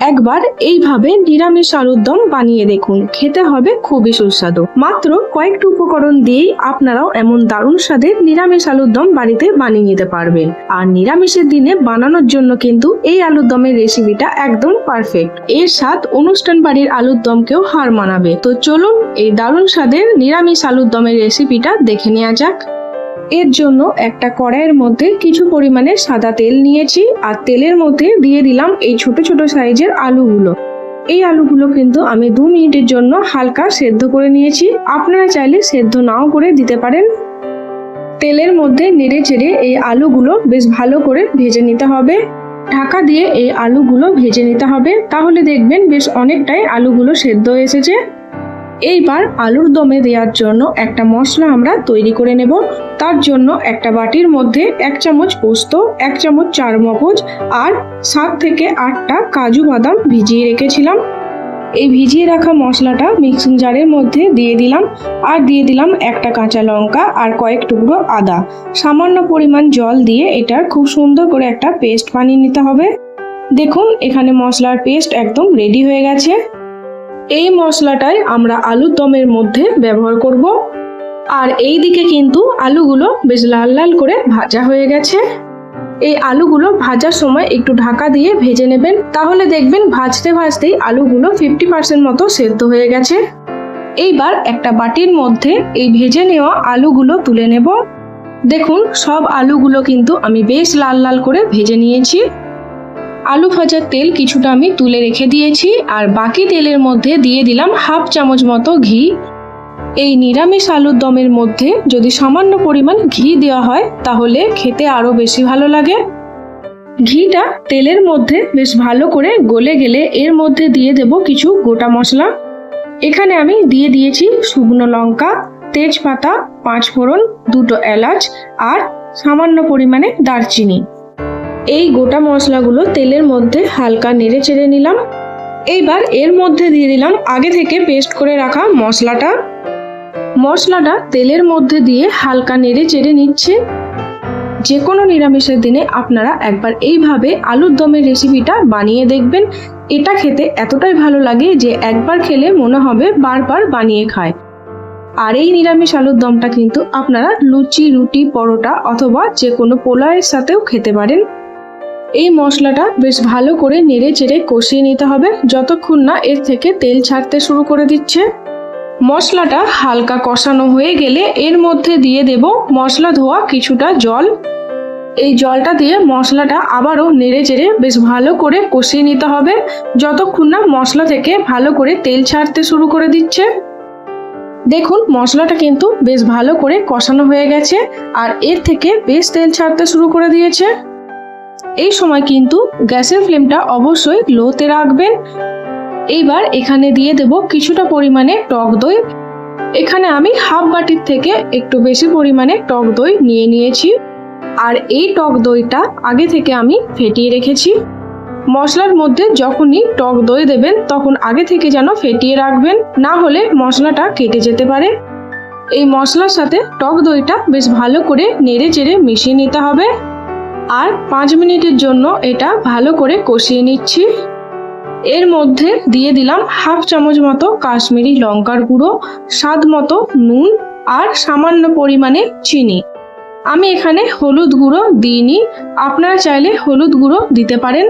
একবার এইভাবে নিরামিষ আলুর দম বানিয়ে দেখুন। খেতে হবে খুবই সুস্বাদু। মাত্র কয়েকটি উপকরণ দিয়েই আপনারাও এমন দারুণ স্বাদের নিরামিষ আলুর দম বাড়িতে বানিয়ে নিতে পারবেন। আর নিরামিষের দিনে বানানোর জন্য কিন্তু এই আলুর দমের রেসিপিটা একদম পারফেক্ট এর স্বাদ অনুষ্ঠান বাড়ির আলুর দমকেও হার মানাবে। তো চলুন এই দারুণ স্বাদের নিরামিষ আলুর দমের রেসিপিটা দেখে নেওয়া যাক। এর জন্য একটা কড়াইয়ের মধ্যে কিছু পরিমাণে সাদা তেল নিয়েছি আর তেলের মধ্যে দিয়ে দিলাম এই ছোট ছোট সাইজের আলুগুলো। এই আলুগুলো কিন্তু আমি দু মিনিটের জন্য হালকা সেদ্ধ করে নিয়েছি। আপনারা চাইলে সেদ্ধ নাও করে দিতে পারেন। তেলের মধ্যে নেড়ে চেড়ে এই আলুগুলো বেশ ভালো করে ভেজে নিতে হবে। ঢাকা দিয়ে এই আলুগুলো ভেজে নিতে হবে। তাহলে দেখবেন বেশ অনেকটাই আলুগুলো সেদ্ধ এসেছে। এইবার আলুর দমে দেওয়ার জন্য একটা মশলা আমরা তৈরি করে নেব। তার জন্য একটা বাটির মধ্যে এক চামচ পোস্ত, এক চামচ চার মগজ আর সাত থেকে আটটা কাজু বাদাম ভিজিয়ে রেখেছিলাম। এই ভিজিয়ে রাখা মশলাটা মিক্সিং জারের মধ্যে দিয়ে দিলাম আর দিয়ে দিলাম একটা কাঁচা লঙ্কা আর কয়েক টুকরো আদা। সামান্য পরিমাণ জল দিয়ে এটার খুব সুন্দর করে একটা পেস্ট বানিয়ে নিতে হবে। দেখুন, এখানে মশলার পেস্ট একদম রেডি হয়ে গেছে। এই মশলাটাই আমরা আলুর দমের মধ্যে ব্যবহার করব। আর এই দিকে কিন্তু আলুগুলো বেশ লাল লাল করে ভাজা হয়ে গেছে। এই আলুগুলো ভাজার সময় একটু ঢাকা দিয়ে ভেজে নেবেন। তাহলে দেখবেন ভাজতে ভাজতেই আলুগুলো ফিফটি পার্সেন্ট মতো সেদ্ধ হয়ে গেছে। এইবার একটা বাটির মধ্যে এই ভেজে নেওয়া আলুগুলো তুলে নেব। দেখুন, সব আলুগুলো কিন্তু আমি বেশ লাল লাল করে ভেজে নিয়েছি। আলু ভাজার তেল কিছুটা আমি তুলে রেখে দিয়েছি, আর বাকি তেলের মধ্যে দিয়ে দিলাম হাফ চামচ মতো ঘি। এই নিরামিষ আলুর দমের মধ্যে যদি সামান্য পরিমাণ ঘি দেওয়া হয়, তাহলে খেতে আরও বেশি ভালো লাগে। ঘিটা তেলের মধ্যে বেশ ভালো করে গলে গেলে এর মধ্যে দিয়ে দেব কিছু গোটা মশলা। এখানে আমি দিয়ে দিয়েছি শুকনো লঙ্কা, তেজপাতা, পাঁচফোড়ন, দুটো এলাচ, আর সামান্য পরিমাণে দারচিনি। এই গোটা মশলাগুলো তেলের মধ্যে হালকা নেড়ে চেড়ে নিলাম। এইবার এর মধ্যে দিয়ে দিলাম আগে থেকে পেস্ট করে রাখা মশলাটা। মশলাটা তেলের মধ্যে দিয়ে হালকা নেড়ে চেড়ে নিচ্ছে। যে কোনো নিরামিষের দিনে আপনারা একবার এইভাবে আলুর দমের রেসিপিটা বানিয়ে দেখবেন। এটা খেতে এতটাই ভালো লাগে যে একবার খেলে মনে হবে বারবার বানিয়ে খায়। আর এই নিরামিষ আলুর দমটা কিন্তু আপনারা লুচি, রুটি, পরোটা অথবা যে কোনো পোলাওয়ের সাথেও খেতে পারেন। এই মশলাটা বেশ ভালো করে নেড়ে চেড়ে কষিয়ে নিতে হবে। যতক্ষণ না এর থেকে তেল ছাড়তে শুরু করে দিচ্ছে। মশলাটা হালকা কষানো হয়ে গেলে এর মধ্যে দিয়ে দেব মশলা ধোয়া কিছুটা জল। এই জলটা দিয়ে মশলাটা আবারও নেড়ে চেড়ে বেশ ভালো করে কষিয়ে নিতে হবে। যতক্ষণ না মশলা থেকে ভালো করে তেল ছাড়তে শুরু করে দিচ্ছে। দেখুন, মশলাটা কিন্তু বেশ ভালো করে কষানো হয়ে গেছে আর এর থেকে বেশ তেল ছাড়তে শুরু করে দিয়েছে। এই সময় কিন্তু গ্যাসের ফ্লেমটা অবশ্যই লোতে রাখবেন। এইবার এখানে দিয়ে দেব কিছুটা পরিমাণে টক দই। এখানে আমি হাফ বাটির থেকে একটু বেশি পরিমাণে টক দই নিয়ে নিয়েছি। আর এই টক দইটা আগে থেকে আমি ফেটিয়ে রেখেছি। মশলার মধ্যে যখনই টক দই দেবেন, তখন আগে থেকে যেন ফেটিয়ে রাখবেন, না হলে মশলাটা কেটে যেতে পারে। এই মশলার সাথে টক দইটা বেশ ভালো করে নেড়ে চেড়ে মিশিয়ে নিতে হবে। আর পাঁচ মিনিটের জন্য এটা ভালো করে কষিয়ে নিচ্ছি। এর মধ্যে দিয়ে দিলাম হাফ চামচ মতো কাশ্মীরি লঙ্কার গুঁড়ো, স্বাদ মতো নুন আর সামান্য পরিমাণে চিনি। আমি এখানে হলুদ গুঁড়ো দিইনি, আপনারা চাইলে হলুদ গুঁড়ো দিতে পারেন।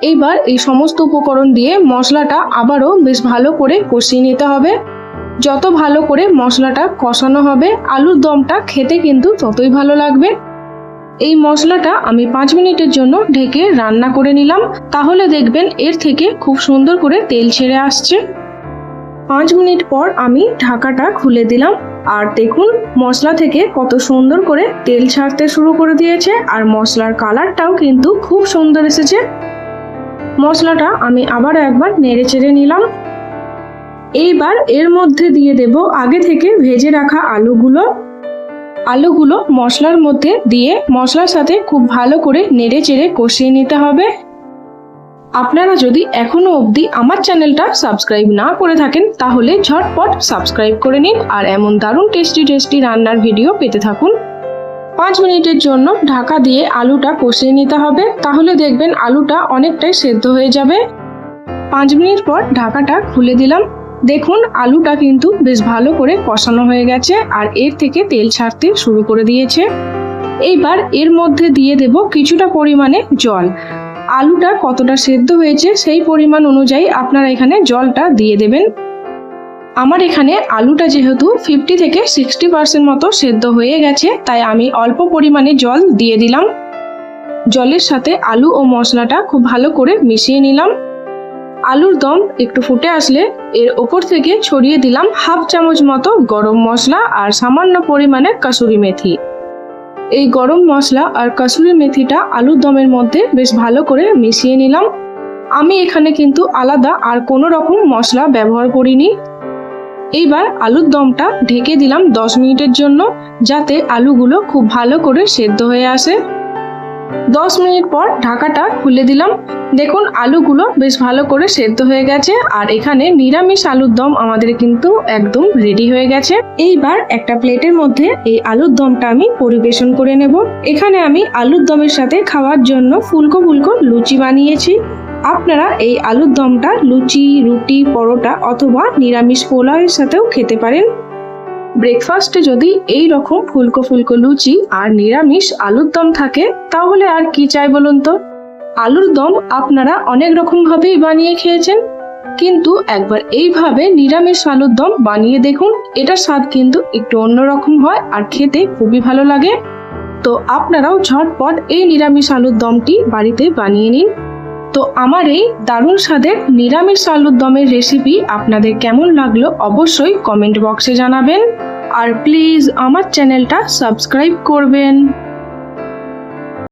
এইবার এই সমস্ত উপকরণ দিয়ে মশলাটা আবারও বেশ ভালো করে কষিয়ে নিতে হবে। যত ভালো করে মশলাটা কষানো হবে, আলুর দমটা খেতে কিন্তু ততই ভালো লাগবে। এই মশলাটা আমি পাঁচ মিনিটের জন্য ঢেকে রান্না করে নিলাম। তাহলে দেখবেন এর থেকে খুব সুন্দর করে তেল ছেড়ে আসছে। পাঁচ মিনিট পর আমি ঢাকাটা খুলে দিলাম। আর দেখুন, মশলা থেকে কত সুন্দর করে তেল ছাড়তে শুরু করে দিয়েছে। আর মশলার কালারটাও কিন্তু খুব সুন্দর এসেছে। মশলাটা আমি আবার একবার নেড়ে চেড়ে নিলাম। এইবার এর মধ্যে দিয়ে দেব আগে থেকে ভেজে রাখা আলুগুলো। আলুগুলো মশলার মধ্যে দিয়ে মশলার সাথে খুব ভালো করে নেড়ে চেড়ে কষিয়ে নিতে হবে। আপনারা যদি এখনও অবধি আমার চ্যানেলটা সাবস্ক্রাইব না করে থাকেন, তাহলে ঝটপট সাবস্ক্রাইব করে নিন আর এমন দারুণ টেস্টি টেস্টি রান্নার ভিডিও পেতে থাকুন। পাঁচ মিনিটের জন্য ঢাকা দিয়ে আলুটা কষিয়ে নিতে হবে, তাহলে দেখবেন আলুটা অনেকটাই সেদ্ধ হয়ে যাবে। পাঁচ মিনিট পর ঢাকাটা খুলে দিলাম। দেখুন, আলুটা কিন্তু বেশ ভালো করে কষানো হয়ে গেছে আর এর থেকে তেল ছাড়তে শুরু করে দিয়েছে। এইবার এর মধ্যে দিয়ে দেব কিছুটা পরিমাণে জল। আলুটা কতটা সেদ্ধ হয়েছে সেই পরিমাণ অনুযায়ী আপনারা এখানে জলটা দিয়ে দেবেন। আমার এখানে আলুটা যেহেতু ফিফটি থেকে সিক্সটি পার্সেন্ট মতো সেদ্ধ হয়ে গেছে, তাই আমি অল্প পরিমাণে জল দিয়ে দিলাম। জলের সাথে আলু ও মশলাটা খুব ভালো করে মিশিয়ে নিলাম। আলুর দম একটু ফুটে আসলে এর ওপর থেকে ছড়িয়ে দিলাম হাফ চামচ মতো গরম মশলা আর সামান্য পরিমাণে কাসুরি মেথি। এই গরম মশলা আর কাসুরি মেথিটা আলুর দমের মধ্যে বেশ ভালো করে মিশিয়ে নিলাম। আমি এখানে কিন্তু আলাদা আর কোনো রকম মশলা ব্যবহার করিনি। এইবার আলুর দমটা ঢেকে দিলাম দশ মিনিটের জন্য যাতে আলুগুলো খুব ভালো করে সেদ্ধ হয়ে আসে। দশ মিনিট পর ঢাকাটা খুলে দিলাম। দেখুন, আলুগুলো বেশ ভালো করে সেদ্ধ হয়ে গেছে আর এখানে নিরামিষ আলুর দম আমাদের কিন্তু একদম রেডি হয়ে গেছে। এইবার একটা প্লেটের মধ্যে এই আলুর দমটা আমি পরিবেশন করে নেব। এখানে আমি আলুর দমের সাথে খাওয়ার জন্য ফুলকো ফুলকো লুচি বানিয়েছি। আপনারা এই আলুর দমটা লুচি, রুটি, পরোটা অথবা নিরামিষ পোলাওয়ের সাথেও খেতে পারেন। ব্রেকফাস্টে যদি এই রকম ফুলকো ফুলকো লুচি আর নিরামিষ আলুর দম থাকে, তাহলে আর কি চাই বলুন তো? আলুর দম আপনারা অনেক রকম ভাবেই বানিয়ে খেয়েছেন। কিন্তু একবার এইভাবে নিরামিষ আলুর দম বানিয়ে দেখুন, এটার স্বাদ কিন্তু একটু অন্যরকম হয় আর খেতে খুবই ভালো লাগে। তো আপনারাও ঝটপট এই নিরামিষ আলুর দমটি বাড়িতে বানিয়ে নিন। তো আমার এই দারুণ স্বাদের নিরামিষ আলুর দমের রেসিপি আপনাদের কেমন লাগল অবশ্যই কমেন্ট বক্সে জানাবেন। আর প্লিজ আমার চ্যানেলটা সাবস্ক্রাইব করবেন।